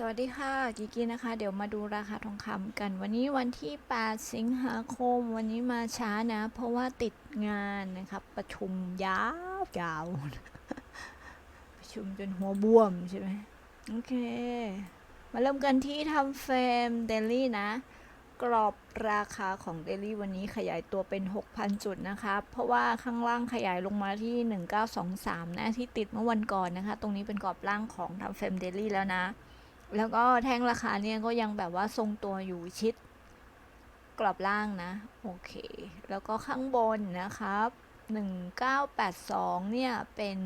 สวัสดีค่ะกิกกี้นะคะ เดี๋ยวมาดูราคาทองคำกัน วันนี้วันที่ 8 สิงหาคม วันนี้มาช้านะ เพราะว่าติดงานนะครับ ประชุมยาวยาว ประชุมจนหัวบวมใช่ไหมโอเค มาเริ่มกันที่ทำเฟรมเดลี่นะ กรอบราคาของเดลี่วันนี้ขยายตัวเป็น 6,000 จุดนะคะ เพราะว่าข้างล่างขยายลงมาที่ 1923 นะ ที่ติดเมื่อวันก่อนนะคะ ตรงนี้เป็นกรอบล่างของทำเฟรมเดลี่แล้วนะ แล้วก็แท่งราคาเนี่ยก็ยังแบบว่าทรงตัวอยู่ชิดกรอบล่างนะ โอเค แล้วก็ข้างบนนะครับ 1982 เนี่ย เป็น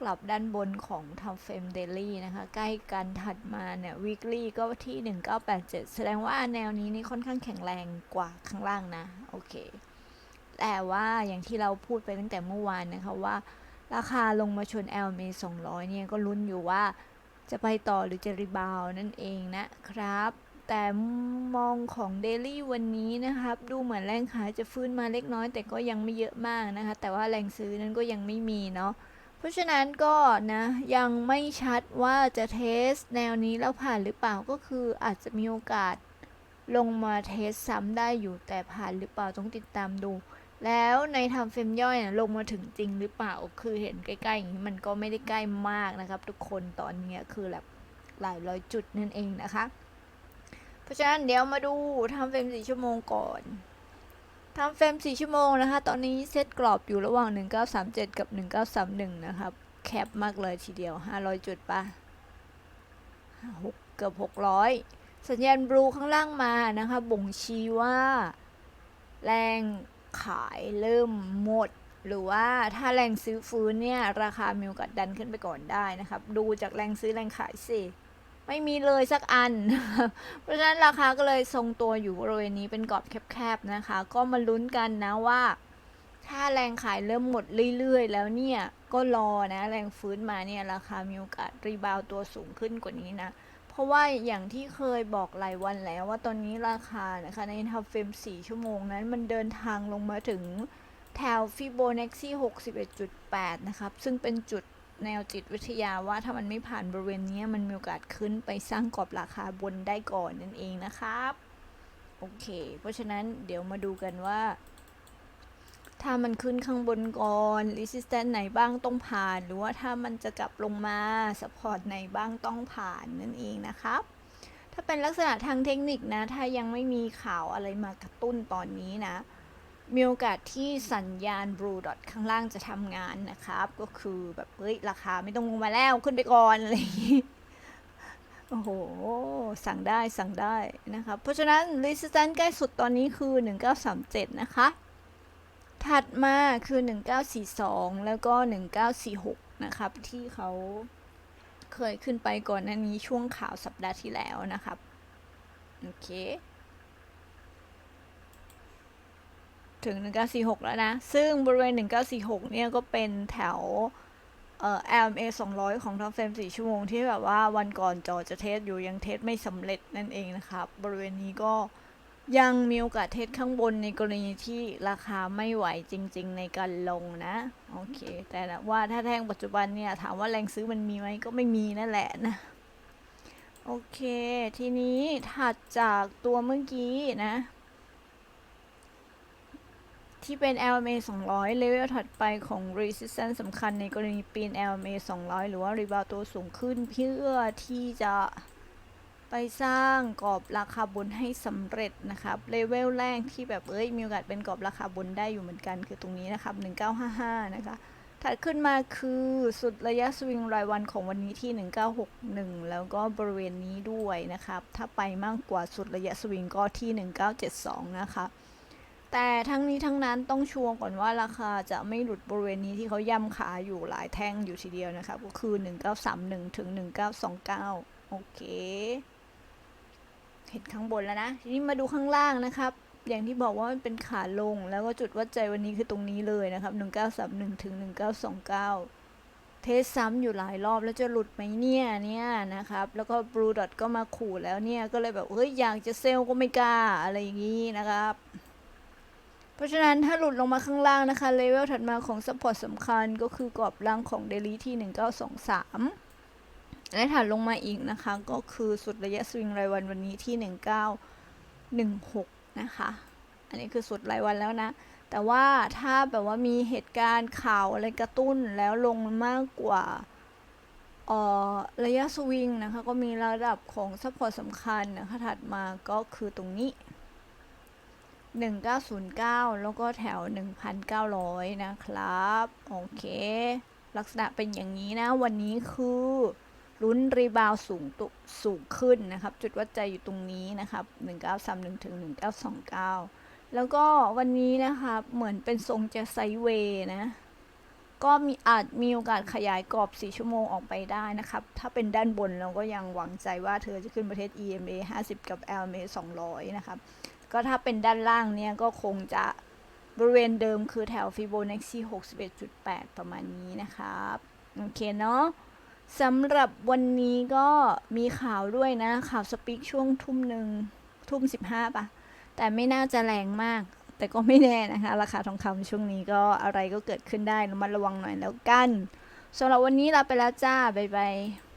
กรอบด้านบนของทำเฟรมเดลี่นะคะ ใกล้กันถัดมาเนี่ย weekly ก็ที่ 1987 แสดงว่าแนวนี้นี่ค่อนข้างแข็งแรงกว่าข้างล่างนะ โอเค แต่ว่าอย่างที่เราพูดไปตั้งแต่เมื่อวานนะคะว่า ราคาลงมาชน LMA 200 เนี่ยก็ลุ้นอยู่ว่า จะไปต่อหรือจะรีบาวนั่นเองนะครับ แต่มองของเดลี่วันนี้นะครับ ดูเหมือนแรงขายจะฟื้นมาเล็กน้อย แต่ก็ยังไม่เยอะมากนะคะ แต่ว่าแรงซื้อนั้นก็ยังไม่มีเนาะเพราะฉะนั้นก็นะยังไม่ชัดว่าจะเทสแนวนี้แล้วผ่านหรือเปล่าก็คืออาจจะมีโอกาส ลงมาเทสซ้ำได้อยู่แต่ผ่านหรือเปล่าต้องติดตามดู แล้วในทำเฟรมย่อยนะลงมาถึงจริงหรือเปล่าคือเห็นใกล้ๆอย่างนี้มันก็ไม่ได้ใกล้มากนะครับ ทุกคนตอนนี้คือแบบหลายร้อยจุดนั่นเองนะคะ เพราะฉะนั้นเดี๋ยวมาดูทำเฟรมสี่ชั่วโมงก่อนทำเฟรมสี่ชั่วโมงนะคะ ตอนนี้เซตกรอบอยู่ระหว่าง 1937 กับ 1931 นะครับ แคบมากเลยทีเดียว 500 จุดปะหกเกือบ600 สัญญาณบลูข้างล่างมานะคะ บ่งชี้ว่า แรงขายเริ่มหมด หรือว่าถ้าแรงซื้อฟื้นเนี่ย ราคามีโอกาสดันขึ้นไปก่อนได้นะครับ ดูจากแรงซื้อแรงขายสิไม่มีเลยสักอัน เพราะฉะนั้นราคาก็เลยทรงตัวอยู่บริเวณนี้เป็นกรอบแคบๆนะคะ ก็มาลุ้นกันนะว่า ถ้าแรงขายเริ่มหมดเรื่อยๆ แล้วเนี่ย ก็รอนะ แรงฟื้นมาเนี่ย ราคามีโอกาสรีบาวตัวสูงขึ้นกว่านี้นะ ราะว่าอย่างที่เคยบอกหลายวันแล้วว่าตอนนี้ราคานะคะในทับเฟรม4ชั่วโมงนั้นมันเดินทางลงมาถึงแถวฟิโบนัชชี61.8 นะครับ ซึ่งเป็นจุดแนวจิตวิทยาว่าถ้ามันไม่ผ่านบริเวณนี้มันมีโอกาสขึ้นไปสร้างกรอบราคาบนได้ก่อนนั่นเองนะครับ โอเค เพราะฉะนั้นเดี๋ยวมาดูกันว่า ถ้ามันขึ้นข้างบนก่อน resistance ไหนบ้างต้องผ่าน หรือว่าถ้ามันจะกลับลงมา support ไหนบ้างต้องผ่านนั่นเองนะครับถ้าเป็นลักษณะทางเทคนิคนะ ถ้ายังไม่มีข่าวอะไรมากระตุ้นตอนนี้นะ มีโอกาสที่สัญญาณ blue dot ข้างล่างจะทำงานนะครับ ก็คือแบบเฮ้ยราคาไม่ต้องลงมาแล้วขึ้นไปก่อนอะไรอย่างนี้โอ้โห สั่งได้สั่งได้นะครับเพราะฉะนั้น resistance ใกล้สุดตอนนี้คือ 1937 นะคะ ถัดมาคือ 1942 แล้วก็ 1946 นะครับ ที่เขาเคยขึ้นไปก่อนหน้านี้ช่วงข่าวสัปดาห์ที่แล้วนะครับ โอเค ถึง 1946 แล้วนะ ซึ่งบริเวณ 1946 เนี่ยก็เป็นแถวเอ่อ LMA 200 ของทางเฟรม4ชั่วโมงที่แบบว่าวันก่อนจอจะเทสอยู่ยังเทสไม่สำเร็จนั่นเองนะครับ บริเวณนี้ก็ ยังมีโอกาสเทสข้างบนในกรณีที่ราคาไม่ไหวจริง ๆ ในการลงนะ โอเค แต่ว่าถ้าแท่งปัจจุบันเนี่ยถามว่าแรงซื้อมันมีไหมก็ไม่มีนั่นแหละนะ โอเค ทีนี้ถัดจากตัวเมื่อกี้นะ ที่เป็น LMA 200 เลเวลถัดไปของ resistance สำคัญในกรณีปีน LMA 200 หรือว่า rebound ตัวสูงขึ้นเพื่อที่จะ ไปสร้างกรอบราคาบนให้สำเร็จนะครับเลเวลแรกที่แบบเอ้ยมีโอกาสเป็นกรอบราคาบนได้อยู่เหมือนกัน คือตรงนี้นะครับ 1955 นะคะ ถัดขึ้นมาคือสุดระยะสวิงรายวันของวันนี้ที่ 1961 แล้วก็บริเวณนี้ด้วยนะครับ ถ้าไปมากกว่าสุดระยะสวิงก็ที่ 1972 นะคะแต่ทั้งนี้ทั้งนั้นต้องชัวร์ก่อนว่าราคาจะไม่หลุดบริเวณนี้ที่เขาย่ำขาอยู่หลายแท่งอยู่ทีเดียวนะครับก็คือ 1931 ถึง 1929 โอเค เห็นข้างบนแล้วนะ ทีนี้มาดูข้างล่างนะครับ อย่างที่บอกว่ามันเป็นขาลง แล้วก็จุดวัดใจวันนี้คือตรงนี้เลยนะครับ 1931ถึง1929 เทสซ้ำอยู่หลายรอบแล้วจะหลุดไหมเนี่ยเนี่ยนะครับ แล้วก็ Blue Dot ก็มาขู่แล้วเนี่ย ก็เลยแบบเฮ้ยอยากจะเซลก็ไม่กล้าอะไรอย่างนี้นะครับเพราะฉะนั้นถ้าหลุดลงมาข้างล่างนะคะ เลเวลถัดมาของ support สำคัญก็คือกรอบล่างของเดลี่ที่ 1923 และถัดลงมาอีกนะคะ ก็คือสุดระยะสวิงรายวันวันนี้ที่ 1916 นะคะ อันนี้คือสุดรายวันแล้วนะ แต่ว่าถ้าแบบว่ามีเหตุการณ์ข่าวอะไรกระตุ้นแล้วลงมากกว่าออระยะสวิงนะคะ ก็มีระดับของซัพพอร์ตสำคัญนะคะถัดมาก็คือตรงนี้ 1909 แล้วก็แถว 1,900 นะครับ โอเค ลักษณะเป็นอย่างนี้นะ วันนี้คือ ลุ้นรีบาวด์สูงตุสูงขึ้นนะครับ จุดวัดใจอยู่ตรงนี้นะครับ 1931ถึง1929 แล้วก็วันนี้นะคะเหมือนเป็นทรงจะไซเวย์นะ ก็มีอาจมีโอกาสขยายกรอบ 4 ชั่วโมงออกไปได้นะครับ ถ้าเป็นด้านบนเราก็ยังหวังใจว่าเธอจะขึ้นประเทศ EMA 50 กับ LMA 200 นะครับ ก็ถ้าเป็นด้านล่างเนี่ยก็คงจะบริเวณเดิมคือแถวฟิโบนัชชี 61.8 ประมาณนี้นะครับ โอเคเนาะ สำหรับวันนี้ก็มีข่าวด้วยนะ ข่าวสปีกช่วงทุ่มหนึ่งทุ่มสิบห้าปะแต่ไม่น่าจะแรงมาก แต่ก็ไม่แน่นะคะ ราคาทองคำช่วงนี้ก็อะไรก็เกิดขึ้นได้ระมัดระวังหน่อยแล้วกันสำหรับวันนี้ลาไปแล้วจ้า บ๊ายบาย